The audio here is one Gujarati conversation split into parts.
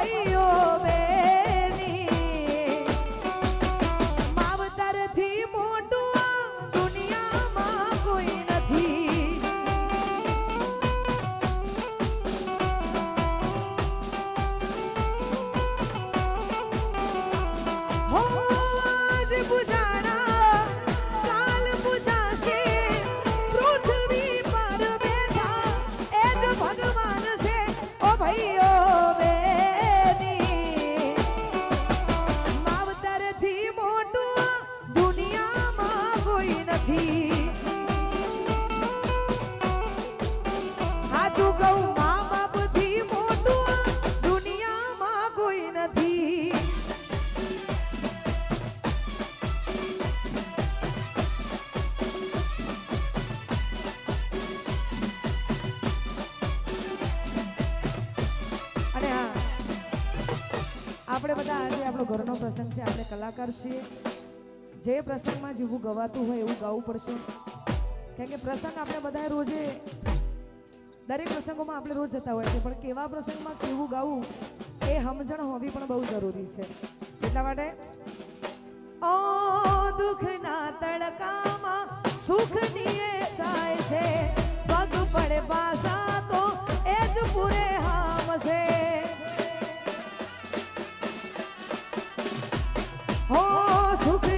I. ó. દુનિયામાં કોઈ નથી. આપણે બધા આજે આપણો ઘરનો પ્રસંગ છે આપણે કલાકાર છીએ. જે પ્રસંગમાં જેવું ગવાતું હોય એવું ગાવું પડશે. કેમ કે પ્રસંગ આપણે બધા રોજે, દરેક પ્રસંગોમાં આપણે રોજ જતા હોય છે, પણ કેવા પ્રસંગમાં કેવું ગાવું એ સમજણ હોવી પણ બહુ જરૂરી છે. એટલા માટે ઓ દુઃખના તડકામાં સુખની એ સાય છે, પગ પડે પાછા તો એ જ પૂરે હામ છે. હો સુખના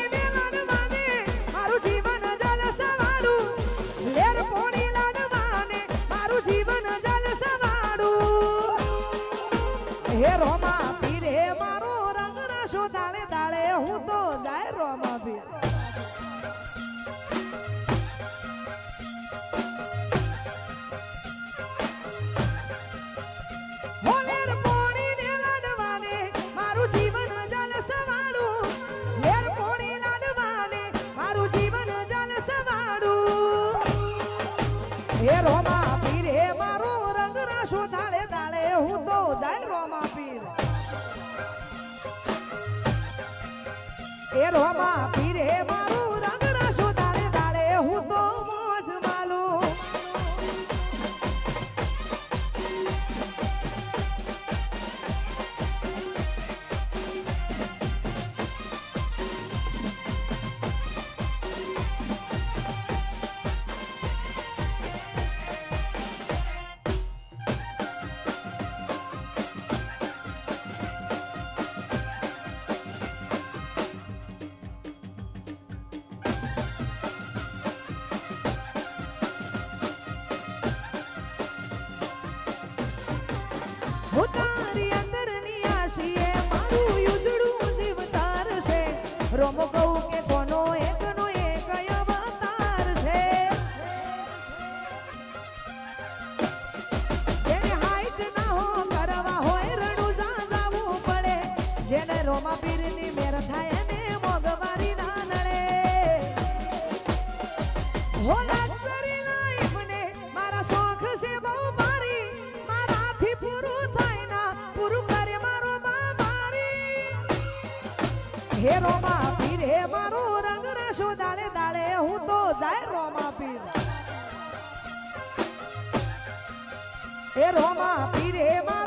હે રોમા પીરે મારો રંગ રસો દાળે દાળે હું તો જાય રોમા પીર. હે રોમા પીર હે મારો રંગ રાશો દાળે દાળે હું તો જાય રોમા પીર. એ રોમા પીર હે મારું જેને રોમા પીરની મેર થાય એને મોગવારી ના નડે. હો luxury life ને મારા શોખ છે બહુ મારી. મારાથી પૂરું થાય ના, પૂરું કરે મારો બાબારી. હે રોમા પીર, હે મારો રંગ રાશો દાળે દાળે, હું તો જાય રોમા પીર. હે રોમા પીર, હે મારો